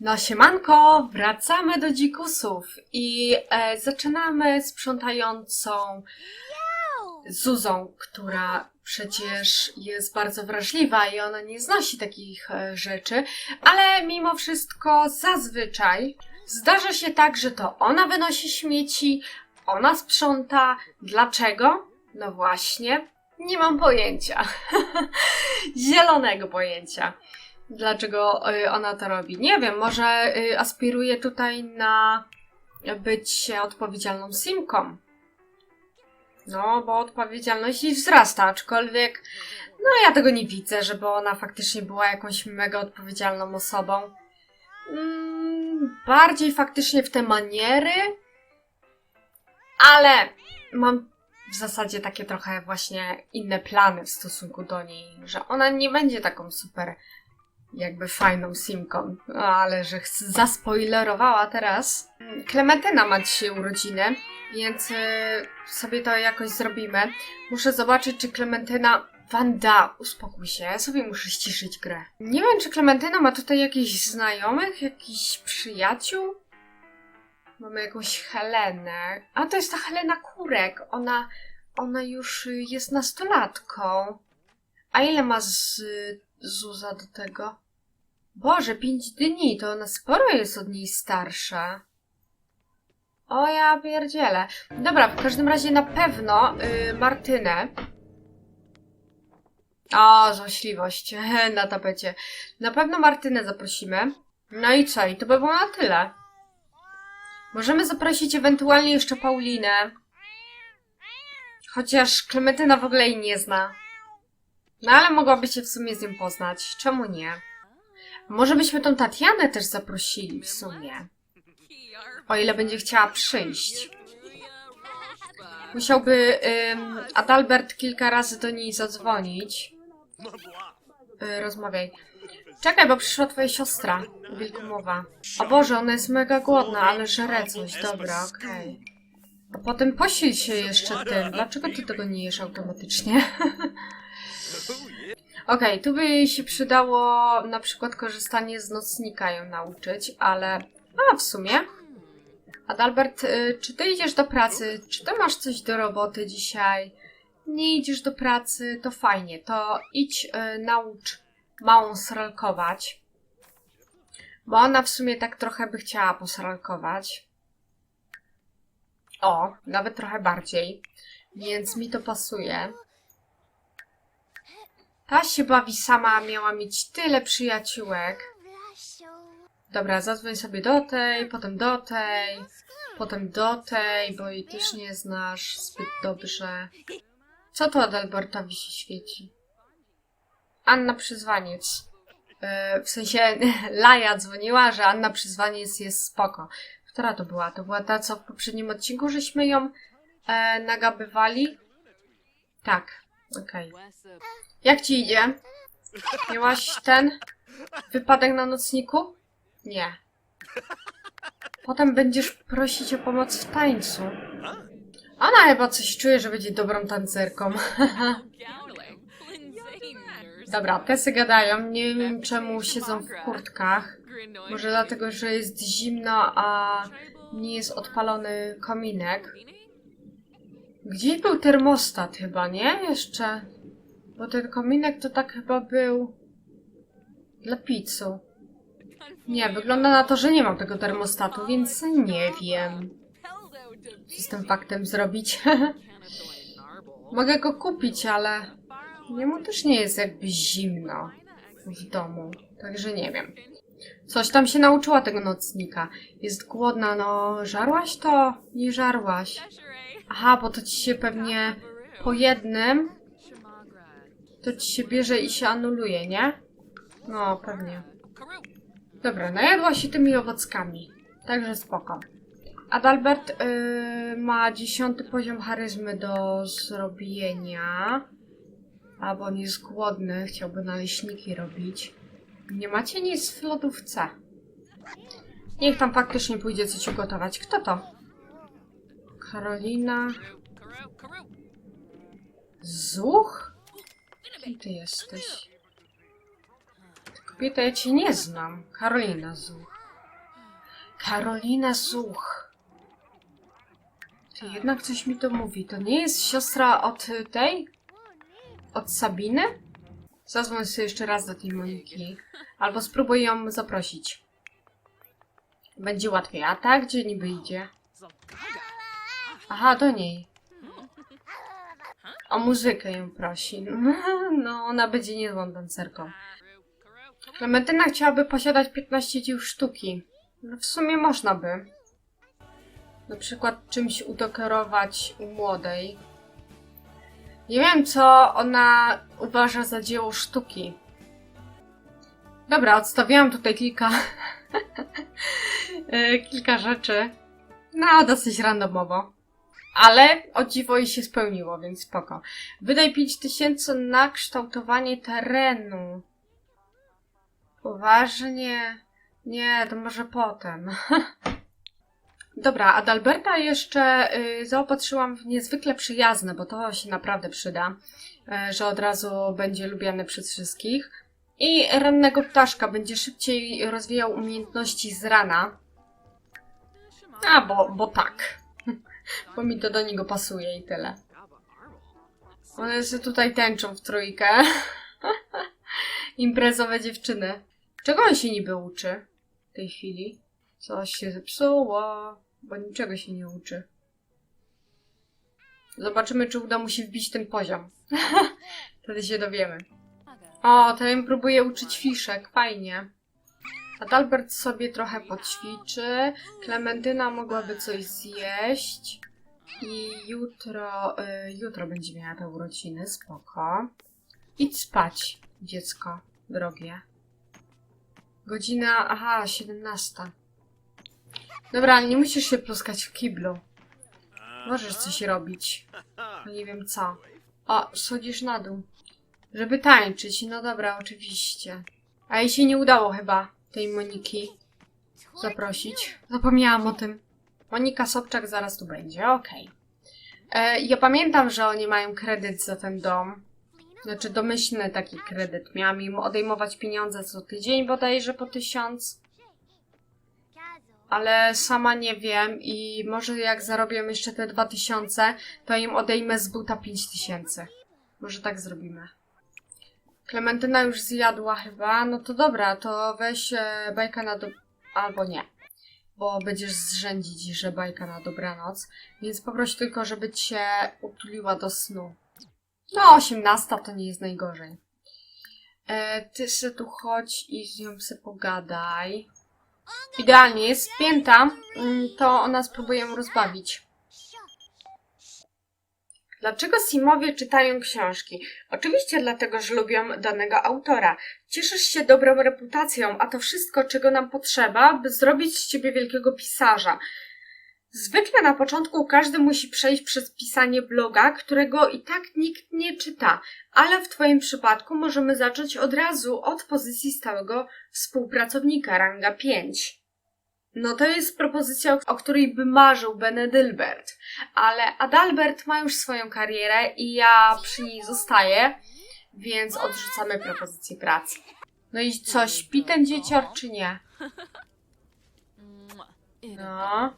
No siemanko, wracamy do dzikusów i e, zaczynamy sprzątającą Zuzą, która przecież jest bardzo wrażliwa i ona nie znosi takich e, rzeczy, ale mimo wszystko zazwyczaj zdarza się tak, że to ona wynosi śmieci, ona sprząta. Dlaczego? No właśnie, nie mam pojęcia. Zielonego pojęcia dlaczego y, ona to robi. Nie wiem, może y, aspiruje tutaj na bycie odpowiedzialną simką. No, bo odpowiedzialność jej wzrasta, aczkolwiek no ja tego nie widzę, żeby ona faktycznie była jakąś mega odpowiedzialną osobą. Mm, bardziej faktycznie w te maniery, ale mam w zasadzie takie trochę właśnie inne plany w stosunku do niej, że ona nie będzie taką super jakby fajną simką. No, ale że zaspoilerowała teraz. Klementyna ma dzisiaj urodziny, więc y, sobie to jakoś zrobimy. Muszę zobaczyć, czy Klementyna... Wanda, uspokój się, ja sobie muszę ściszyć grę. Nie wiem, czy Klementyna ma tutaj jakichś znajomych, jakichś przyjaciół? Mamy jakąś Helenę. A to jest ta Helena Kurek. Ona, ona już jest nastolatką. A ile ma z Zuza do tego? Boże, pięć dni, to ona sporo jest od niej starsza. O ja pierdzielę. Dobra, w każdym razie na pewno y, Martynę. O, złośliwość na tapecie. Na pewno Martynę zaprosimy. No i co? I to by było na tyle. Możemy zaprosić ewentualnie jeszcze Paulinę. Chociaż Klementyna w ogóle jej nie zna. No ale mogłaby się w sumie z nią poznać. Czemu nie? Może byśmy tą Tatianę też zaprosili w sumie. O ile będzie chciała przyjść. Musiałby ym, Adalbert kilka razy do niej zadzwonić. Y, rozmawiaj. Czekaj, bo przyszła twoja siostra. Wilkumowa. O Boże, ona jest mega głodna, ale żre coś. Dobra, okej. A potem posil się jeszcze tym. Dlaczego ty tego nie jesz automatycznie? Okej, tu by się przydało na przykład korzystanie z nocnika ją nauczyć, ale a w sumie. Adalbert, y, czy ty idziesz do pracy? Czy ty masz coś do roboty dzisiaj? Nie idziesz do pracy, to fajnie. To idź y, naucz małą sralkować. Bo ona w sumie tak trochę by chciała posralkować. O, nawet trochę bardziej. Więc mi to pasuje. Ta się bawi sama, miała mieć tyle przyjaciółek. Dobra, zadzwoń sobie do tej, potem do tej, potem do tej, bo jej też nie znasz zbyt dobrze. Co to Adalbertowi się świeci? Anna Przyzwaniec. Yy, w sensie Laja dzwoniła, że Anna Przyzwaniec jest spoko. Która to była? To była ta, co w poprzednim odcinku żeśmy ją e, nagabywali? Tak, okej. Jak ci idzie? Miałaś ten wypadek na nocniku? Nie. Potem będziesz prosić o pomoc w tańcu. Ona chyba coś czuje, że będzie dobrą tancerką. Dobra, tesy gadają. Nie wiem czemu siedzą w kurtkach. Może dlatego, że jest zimno, a nie jest odpalony kominek. Gdzieś był termostat chyba, nie? Jeszcze. Bo ten kominek to tak chyba był dla pizzu. Nie, wygląda na to, że nie mam tego termostatu, więc nie wiem, co z tym faktem zrobić. Mogę go kupić, ale jemu też nie jest jakby zimno w domu, także nie wiem. Coś tam się nauczyła tego nocnika. Jest głodna, no żarłaś to? Nie żarłaś. Aha, bo to ci się pewnie po jednym to ci się bierze i się anuluje, nie? No, pewnie. Dobra, najadła się tymi owockami. Także spoko. Adalbert yy, ma dziesiąty poziom charyzmy do zrobienia. Albo on jest głodny, chciałby naleśniki robić. Nie macie nic w lodówce. Niech tam faktycznie pójdzie coś ugotować. Kto to? Karolina. Zuch? Kim ty jesteś? Kobieta, ja cię nie znam. Karolina Zuch. Karolina Zuch. Ty jednak coś mi to mówi. To nie jest siostra od y, tej? Od Sabiny? Zadzwoń sobie jeszcze raz do tej Moniki. Albo spróbuj ją zaprosić. Będzie łatwiej. A tak? Gdzie niby idzie? Aha, do niej. O muzykę ją prosi. No, ona będzie niezłą tancerką. Klementyna chciałaby posiadać 15 dzieł sztuki. No w sumie można by. Na przykład czymś udekorować u młodej. Nie wiem, co ona uważa za dzieło sztuki. Dobra, odstawiłam tutaj kilka, e, kilka rzeczy. No, dosyć randomowo. Ale o dziwo jej się spełniło, więc spoko. Wydaj 5000 na kształtowanie terenu. Poważnie? Nie, to może potem. Dobra, Adalberta jeszcze y, zaopatrzyłam w niezwykle przyjazne, bo to się naprawdę przyda, y, że od razu będzie lubiany przez wszystkich. I rannego ptaszka będzie szybciej rozwijał umiejętności z rana. A, bo, bo tak. Bo mi to do niego pasuje i tyle. One się tutaj tęczą w trójkę. Imprezowe dziewczyny. Czego on się niby uczy w tej chwili? Coś się zepsuło, bo niczego się nie uczy. Zobaczymy, czy uda mu się wbić ten poziom. Wtedy się dowiemy. O, ją próbuje uczyć fiszek, fajnie. Adalbert sobie trochę poćwiczy. Klementyna mogłaby coś zjeść. I jutro, y, jutro będzie miała te urodziny, spoko. Idź spać, dziecko drogie. Godzina, aha, 17. Dobra, nie musisz się pluskać w kiblu. Możesz coś robić. No nie wiem co. O, schodzisz na dół. Żeby tańczyć, no dobra, oczywiście. A jej się nie udało chyba, tej Moniki, zaprosić. Zapomniałam o tym. Monika Sobczak zaraz tu będzie, okej. E, Ja pamiętam, że oni mają kredyt za ten dom. Znaczy domyślny taki kredyt. Miałam im odejmować pieniądze co tydzień bodajże po tysiąc. Ale sama nie wiem i może jak zarobię jeszcze te dwa tysiące, to im odejmę z buta pięć tysięcy. Może tak zrobimy. Klementyna już zjadła chyba. No to dobra, to weź e, bajka na do... Albo nie. Bo będziesz zrzędzić, że bajka na dobranoc. Więc poproś tylko, żeby cię utuliła do snu. No, 18 to nie jest najgorzej. E, ty se tu chodź i z nią se pogadaj. Idealnie jest spięta, mm, to ona spróbuje ją rozbawić. Dlaczego Simowie czytają książki? Oczywiście dlatego, że lubią danego autora. Cieszysz się dobrą reputacją, a to wszystko, czego nam potrzeba, by zrobić z ciebie wielkiego pisarza. Zwykle na początku każdy musi przejść przez pisanie bloga, którego i tak nikt nie czyta, ale w Twoim przypadku możemy zacząć od razu od pozycji stałego współpracownika ranga 5. No to jest propozycja, o której by marzył Benedylbert, ale Adalbert ma już swoją karierę i ja przy niej zostaję, więc odrzucamy propozycję pracy. No i co, śpi ten dziecior czy nie? No.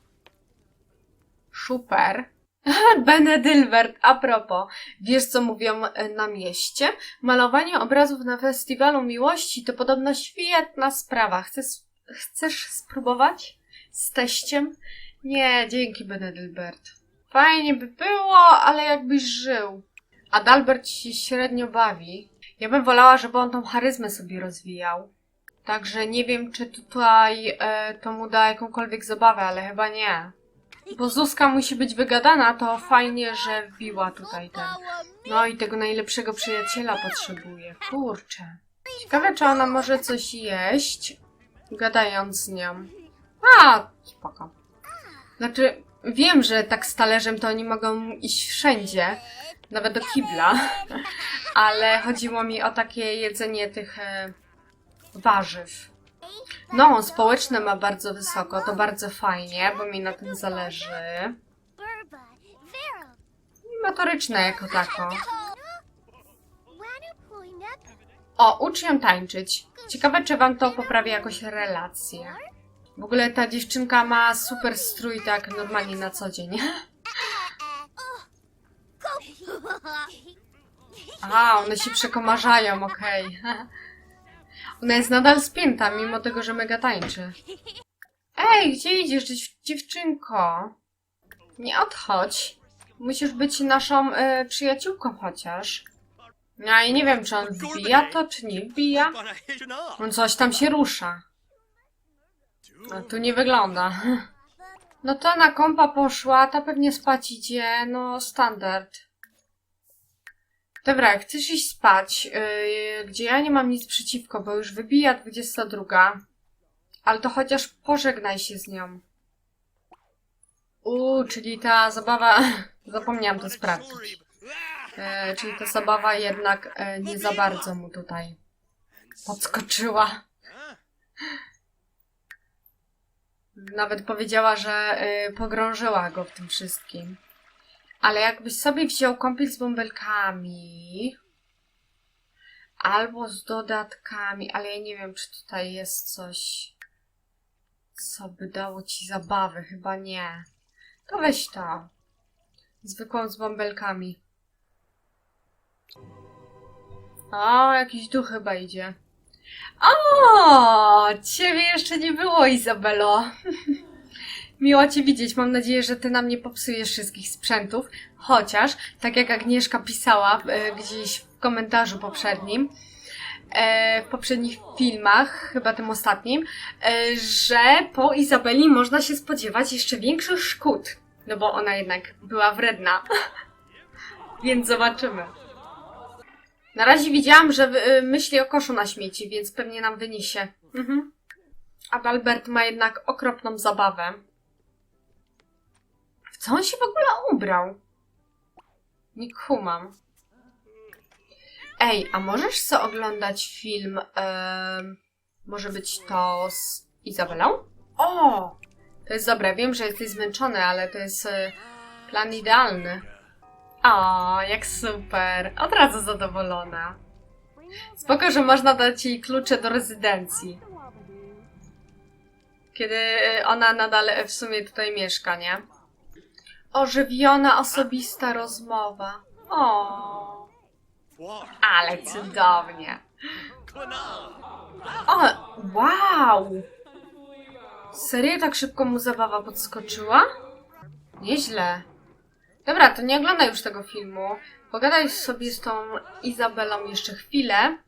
Super. Benedylbert, a propos, wiesz co mówią e, na mieście? Malowanie obrazów na festiwalu miłości to podobno świetna sprawa. Chcesz, chcesz spróbować? Z teściem? Nie, dzięki Benedylbert. Fajnie by było, ale jakbyś żył. Adalbert się średnio bawi. Ja bym wolała, żeby on tą charyzmę sobie rozwijał. Także nie wiem, czy tutaj e, to mu da jakąkolwiek zabawę, ale chyba nie. Bo Zuzka musi być wygadana, to fajnie, że wbiła tutaj ten. No i tego najlepszego przyjaciela potrzebuje. Kurczę. Ciekawe, czy ona może coś jeść, gadając z nią. A, spoko. Znaczy, wiem, że tak z talerzem to oni mogą iść wszędzie, nawet do kibla, ale chodziło mi o takie jedzenie tych e, warzyw. No, społeczne ma bardzo wysoko, to bardzo fajnie, bo mi na tym zależy. I motoryczne jako tako. O, ucz ją tańczyć. Ciekawe, czy wam to poprawia jakoś relacje. W ogóle ta dziewczynka ma super strój tak normalnie na co dzień. A, one się przekomarzają, okej. Ona jest nadal spięta, mimo tego, że mega tańczy. Ej, gdzie idziesz, dziew- dziewczynko? Nie odchodź. Musisz być naszą e, przyjaciółką chociaż. Ja i nie wiem, czy on wbija to, czy nie wbija. On coś tam się rusza. A tu nie wygląda. No to na kompa poszła, ta pewnie spać idzie, no standard. Dobra, chcesz iść spać, yy, gdzie ja nie mam nic przeciwko, bo już wybija 22. Ale to chociaż pożegnaj się z nią. Uuu, czyli ta zabawa... Zapomniałam to sprawdzić. E, czyli ta zabawa jednak e, nie za bardzo mu tutaj podskoczyła. Nawet powiedziała, że y, pogrążyła go w tym wszystkim. Ale jakbyś sobie wziął kąpiel z bąbelkami albo z dodatkami, ale ja nie wiem, czy tutaj jest coś, co by dało ci zabawy. Chyba nie. To weź to. Zwykłą z bąbelkami. O, jakiś duch chyba idzie. O, ciebie jeszcze nie było, Izabelo. Miło cię widzieć. Mam nadzieję, że ty nam nie popsujesz wszystkich sprzętów. Chociaż, tak jak Agnieszka pisała e, gdzieś w komentarzu poprzednim, e, w poprzednich filmach, chyba tym ostatnim, e, że po Izabeli można się spodziewać jeszcze większych szkód. No bo ona jednak była wredna. Więc zobaczymy. Na razie widziałam, że y, myśli o koszu na śmieci, więc pewnie nam wyniesie. Mhm. Adalbert ma jednak okropną zabawę. W co on się w ogóle ubrał? Nie kumam. Ej, a możesz co oglądać film? em, może być to z Izabelą? O! To jest dobre. Wiem, że jesteś zmęczony, ale to jest e, plan idealny. O, jak super. Od razu zadowolona. Spoko, że można dać jej klucze do rezydencji. Kiedy y, ona nadal y, w sumie tutaj mieszka, nie? Ożywiona, osobista rozmowa. O, ale cudownie. O, wow! Serio tak szybko mu zabawa podskoczyła? Nieźle. Dobra, to nie oglądaj już tego filmu. Pogadaj sobie z tą Izabelą jeszcze chwilę,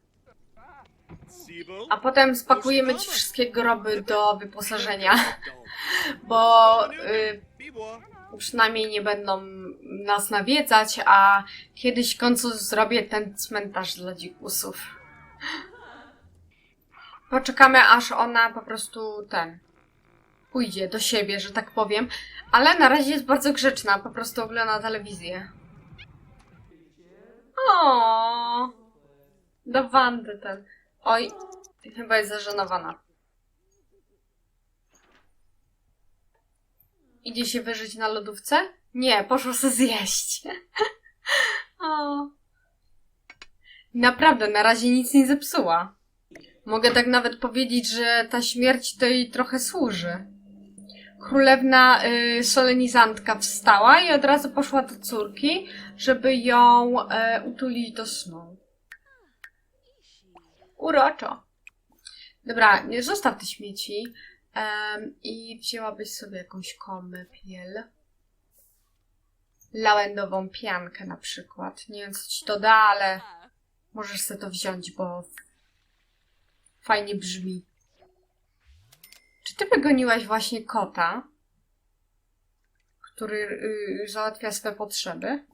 a potem spakujemy ci wszystkie groby do wyposażenia, bo y, przynajmniej nie będą nas nawiedzać, a kiedyś w końcu zrobię ten cmentarz dla dzikusów. Poczekamy, aż ona po prostu ten pójdzie do siebie, że tak powiem, ale na razie jest bardzo grzeczna, po prostu ogląda telewizję. O, do Wandy ten. Oj, chyba jest zażenowana. Idzie się wyżyć na lodówce? Nie, poszło se zjeść. o. Naprawdę, na razie nic nie zepsuła. Mogę tak nawet powiedzieć, że ta śmierć to jej trochę służy. Królewna y, solenizantka wstała i od razu poszła do córki, żeby ją y, utulić do snu. Uroczo. Dobra, nie zostaw te śmieci i wzięłabyś sobie jakąś kąpiel. Lałędową piankę na przykład. Nie wiem, co ci to da, ale możesz sobie to wziąć, bo fajnie brzmi. Czy ty wygoniłaś właśnie kota, który y, załatwia swe potrzeby?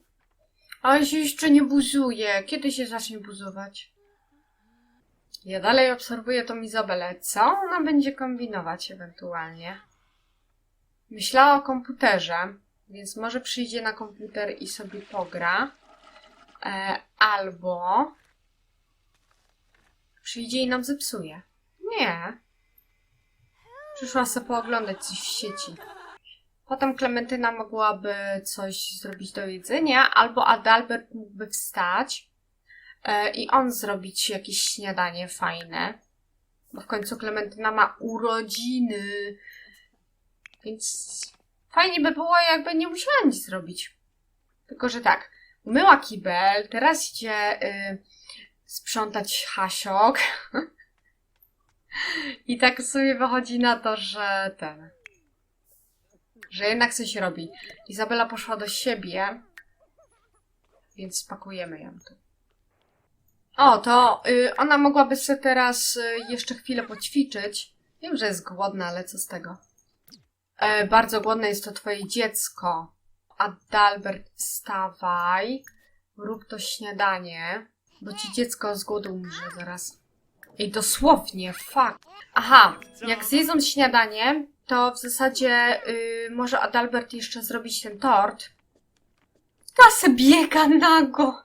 Ale się jeszcze nie buzuje. Kiedy się zacznie buzować? Ja dalej obserwuję tą Izabelę. Co ona będzie kombinować ewentualnie? Myślała o komputerze, więc może przyjdzie na komputer i sobie pogra. E, albo przyjdzie i nam zepsuje. Nie. Przyszła sobie pooglądać coś w sieci. Potem Klementyna mogłaby coś zrobić do jedzenia, albo Adalbert mógłby wstać e, i on zrobić jakieś śniadanie fajne. Bo w końcu Klementyna ma urodziny. Więc fajnie by było, jakby nie musiała nic zrobić. Tylko, że tak, umyła kibel, teraz idzie y, sprzątać hasiok. I tak sobie wychodzi na to, że ten. Że jednak coś robi. Izabela poszła do siebie, więc spakujemy ją tu. O, to y, ona mogłaby sobie teraz y, jeszcze chwilę poćwiczyć. Wiem, że jest głodna, ale co z tego? E, bardzo głodne jest to twoje dziecko. Adalbert, wstawaj. Rób to śniadanie, bo ci dziecko z głodu umrze zaraz. Ej, dosłownie, fuck. Aha, jak zjedzą śniadanie, to w zasadzie y, może Adalbert jeszcze zrobić ten tort. Ta se biega nago.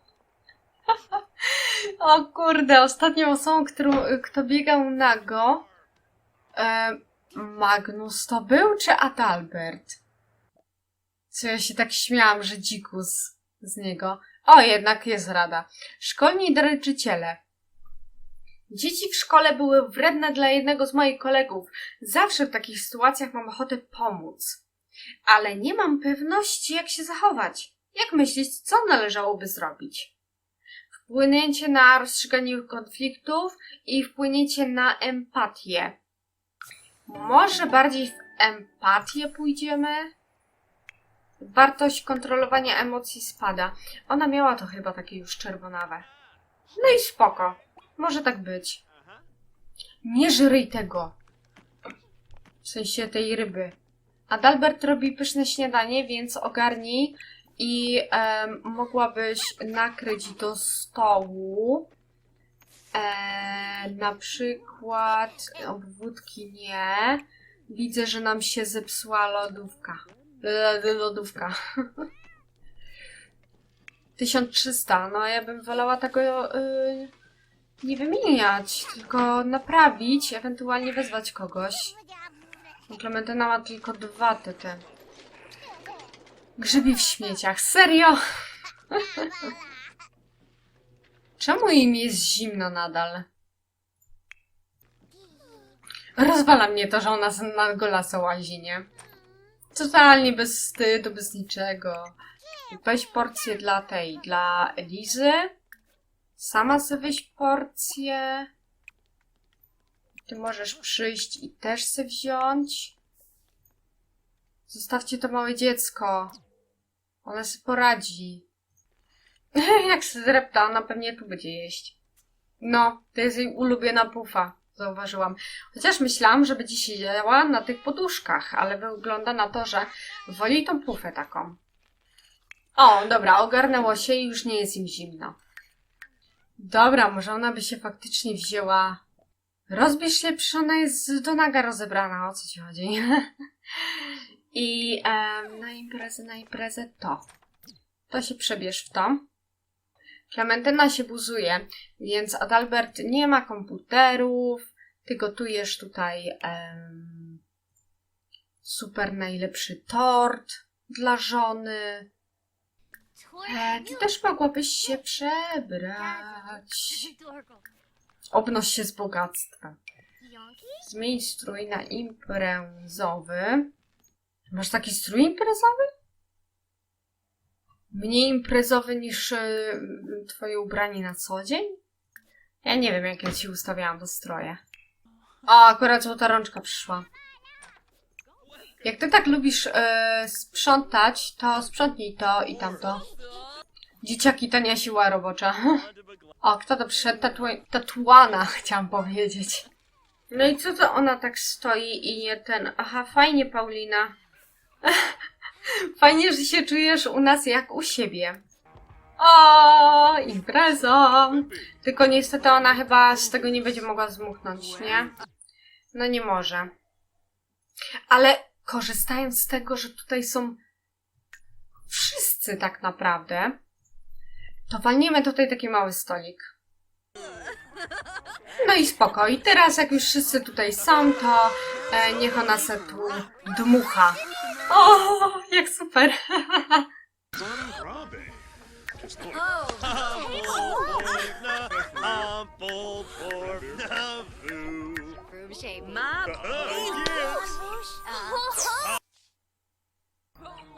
o kurde, ostatnią osobą, którą, kto biegał nago, e, Magnus to był, czy Adalbert? Co ja się tak śmiałam, że dzikus z niego. O, jednak jest rada. Szkolni dręczyciele. Dzieci w szkole były wredne dla jednego z moich kolegów. Zawsze w takich sytuacjach mam ochotę pomóc. Ale nie mam pewności, jak się zachować. Jak myślisz, co należałoby zrobić? Wpłynięcie na rozstrzyganie konfliktów i wpłynięcie na empatię. Może bardziej w empatię pójdziemy? Wartość kontrolowania emocji spada. Ona miała to chyba takie już czerwonawe. No i spoko. Może tak być. Nie żryj tego. W sensie tej ryby. Adalbert robi pyszne śniadanie, więc ogarnij i mogłabyś nakryć do stołu. E, na przykład obwódki nie. Widzę, że nam się zepsuła lodówka. L- Lodówka. 1300. No ja bym wolała tego y, nie wymieniać, tylko naprawić, ewentualnie wezwać kogoś. Klementyna ma tylko dwa te te. Grzybi w śmieciach. Serio? Czemu im jest zimno nadal? Rozwala mnie to, że ona na golasa łazi, nie? Totalnie bez wstydu, bez niczego. Weź porcję dla tej, dla Elizy. Sama sobie porcję. Ty możesz przyjść i też se wziąć. Zostawcie to małe dziecko. Ona sobie poradzi. Jak się zrepta, ona pewnie tu będzie jeść. No, to jest jej ulubiona pufa, zauważyłam. Chociaż myślałam, że będzie siedziała na tych poduszkach, ale wygląda na to, że woli tą pufę taką. O, dobra, ogarnęło się i już nie jest im zimno. Dobra, może ona by się faktycznie wzięła. Rozbierz się, przecież ona jest do naga rozebrana, o co ci chodzi? I em, na imprezę, na imprezę to. To się przebierz w to. Klementyna się buzuje, więc Adalbert nie ma komputerów. Ty gotujesz tutaj em, super najlepszy tort dla żony. E, ty też mogłabyś się przebrać. Obnoś się z bogactwa. Zmień strój na imprezowy. Masz taki strój imprezowy? Mniej imprezowy niż y, twoje ubranie na co dzień? Ja nie wiem, jak ja ci ustawiałam do stroje. O, akurat złota rączka przyszła. Jak ty tak lubisz e, sprzątać, to sprzątnij to i tamto. Dzieciaki, tania siła robocza. O, kto to przyszedł? Tatu- tatuana, chciałam powiedzieć. No i co to ona tak stoi i nie ten... Aha, fajnie, Paulina. Fajnie, że się czujesz u nas jak u siebie. O, impreza. Tylko niestety ona chyba z tego nie będzie mogła zmuchnąć, nie? No nie może. Ale korzystając z tego, że tutaj są wszyscy tak naprawdę, to walniemy tutaj taki mały stolik. No i spoko. I teraz jak już wszyscy tutaj są, to e, niech ona se tu dmucha. O, jak super.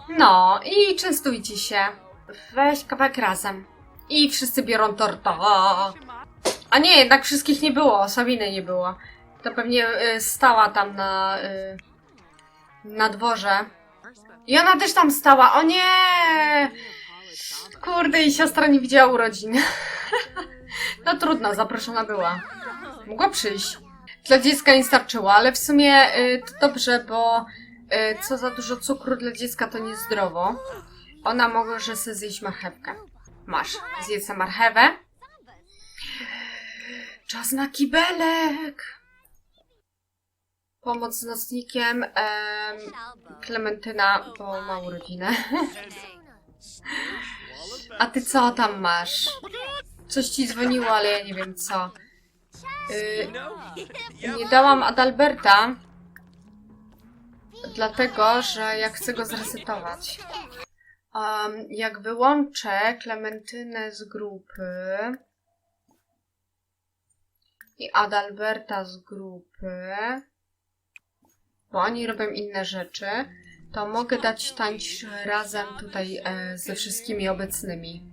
No i częstujcie się. Weź kawałek razem. I wszyscy biorą torta. A nie, jednak wszystkich nie było, Sabiny nie było. To pewnie y, stała tam na, y, na dworze. I ona też tam stała. O nie! Kurde, i siostra nie widziała urodzin. no trudno, zaproszona była. Mogła przyjść. Dla dziecka nie starczyło, ale w sumie y, to dobrze, bo y, co za dużo cukru dla dziecka to niezdrowo. Ona może sobie zjeść marchewkę. Masz, zjedz marchewę. Czas na kibelek. Pomoc z nocnikiem. Em, Klementyna, bo ma urodzinę. A ty co tam masz? Coś ci dzwoniło, ale ja nie wiem co. Y, nie dałam Adalberta, dlatego że ja chcę go zresetować. Um, jak wyłączę Klementynę z grupy i Adalberta z grupy, bo oni robią inne rzeczy, to mogę dać tańcz razem tutaj e, ze wszystkimi obecnymi.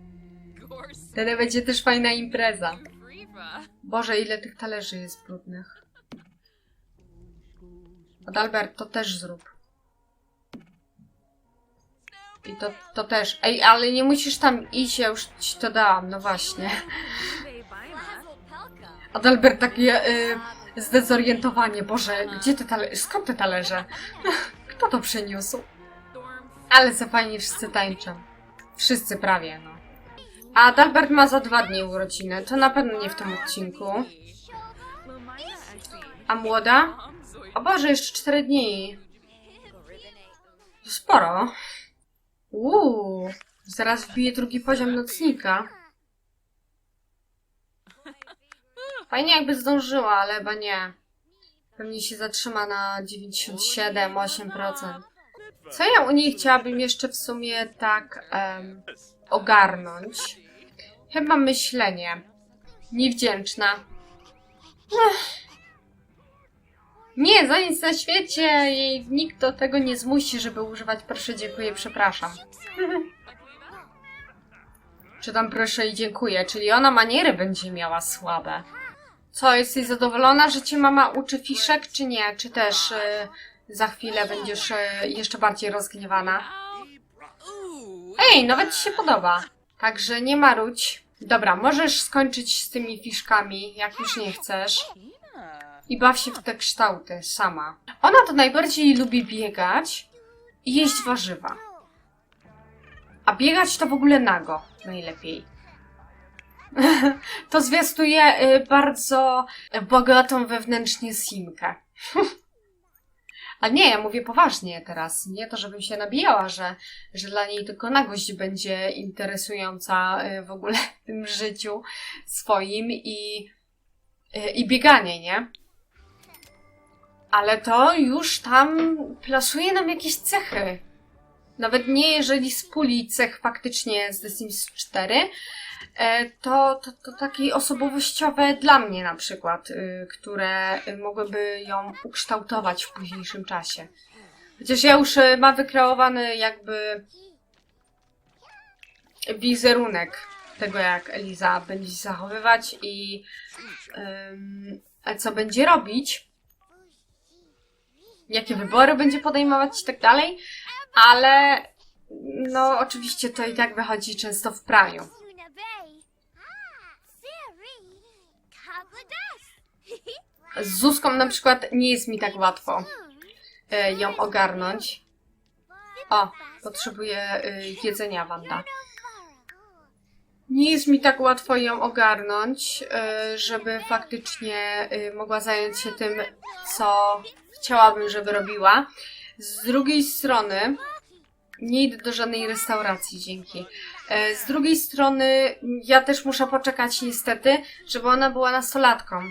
Wtedy będzie też fajna impreza. Boże, ile tych talerzy jest brudnych. Adalbert, to też zrób. I to, to też. Ej, ale nie musisz tam iść, ja już ci to dałam, no właśnie. Adalbert takie y, zdezorientowanie. Boże, gdzie te talerze? Skąd te talerze? Kto to przyniósł? Ale co fajnie wszyscy tańczą. Wszyscy prawie, no. Adalbert ma za dwa dni urodziny. To na pewno nie w tym odcinku. A młoda? O Boże, jeszcze cztery dni. Sporo. Uuu, zaraz wbije drugi poziom nocnika. Fajnie jakby zdążyła, ale chyba nie. Pewnie się zatrzyma na 97-8%. Co ja u niej chciałabym jeszcze w sumie tak em, ogarnąć? Chyba myślenie. Niewdzięczna. Nie, za nic na świecie jej nikt do tego nie zmusi, żeby używać proszę, dziękuję, przepraszam. Czy tam proszę i dziękuję, czyli ona maniery będzie miała słabe. Co, jesteś zadowolona, że cię mama uczy fiszek, czy nie? Czy też y, za chwilę będziesz y, jeszcze bardziej rozgniewana? Ej, nawet ci się podoba. Także nie marudź. Dobra, możesz skończyć z tymi fiszkami, jak już nie chcesz. I baw się w te kształty sama. Ona to najbardziej lubi biegać i jeść warzywa. A biegać to w ogóle nago najlepiej. to zwiastuje y, bardzo bogatą wewnętrznie simkę. A nie, ja mówię poważnie teraz. Nie to, żebym się nabijała, że, że dla niej tylko nagość będzie interesująca y, w ogóle w tym życiu swoim i, y, i bieganie, nie? Ale to już tam plasuje nam jakieś cechy. Nawet nie jeżeli z cech faktycznie z The Sims 4, e, to, to, to takie osobowościowe dla mnie na przykład, y, które mogłyby ją ukształtować w późniejszym czasie. Chociaż ja już y, mam wykreowany jakby wizerunek tego, jak Eliza będzie się zachowywać i co będzie robić, jakie wybory będzie podejmować i tak dalej, ale no oczywiście to i tak wychodzi często w praniu. Z Zuzką na przykład nie jest mi tak łatwo e, ją ogarnąć. O, potrzebuję y, jedzenia, Wanda. Nie jest mi tak łatwo ją ogarnąć, y, żeby faktycznie mogła zająć się tym, co chciałabym, żeby robiła. Z drugiej strony, nie idę do żadnej restauracji, dzięki. E, Z drugiej strony, ja też muszę poczekać niestety, żeby ona była nastolatką.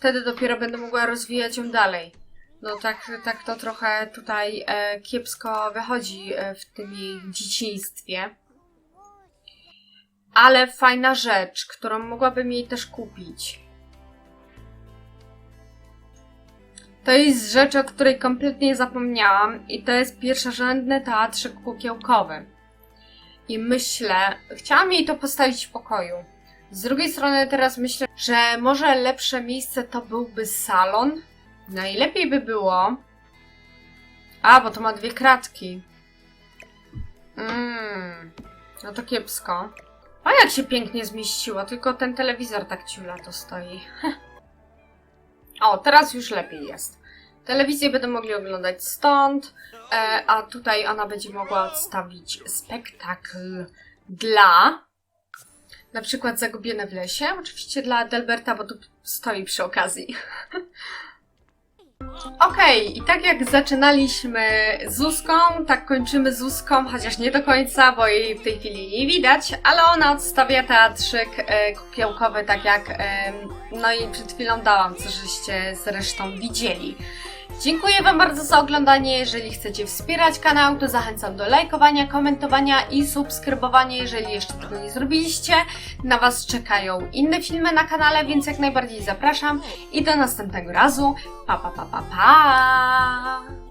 Wtedy dopiero będę mogła rozwijać ją dalej. No tak, tak to trochę tutaj e, kiepsko wychodzi e, w tym jej dzieciństwie. Ale fajna rzecz, którą mogłabym jej też kupić. To jest rzecz, o której kompletnie zapomniałam i to jest pierwszorzędny teatrzyk kukiełkowy. I myślę, chciałam jej to postawić w pokoju. Z drugiej strony teraz myślę, że może lepsze miejsce to byłby salon. Najlepiej by było... A, bo to ma dwie kratki. Mmm, no to kiepsko. A jak się pięknie zmieściło, tylko ten telewizor tak ciula to stoi. o, teraz już lepiej jest. Telewizję będą mogli oglądać stąd, e, a tutaj ona będzie mogła odstawić spektakl dla na przykład Zagubione w lesie, oczywiście dla Delberta, bo tu stoi przy okazji. Okej, i tak jak zaczynaliśmy z Zuzką, tak kończymy z Zuzką, chociaż nie do końca, bo jej w tej chwili nie widać, ale ona odstawia teatrzyk e, tak jak em, no i przed chwilą dałam, co żeście zresztą widzieli. Dziękuję Wam bardzo za oglądanie. Jeżeli chcecie wspierać kanał, to zachęcam do lajkowania, komentowania i subskrybowania, jeżeli jeszcze tego nie zrobiliście. Na Was czekają inne filmy na kanale, więc jak najbardziej zapraszam i do następnego razu. Pa, pa, pa, pa, pa!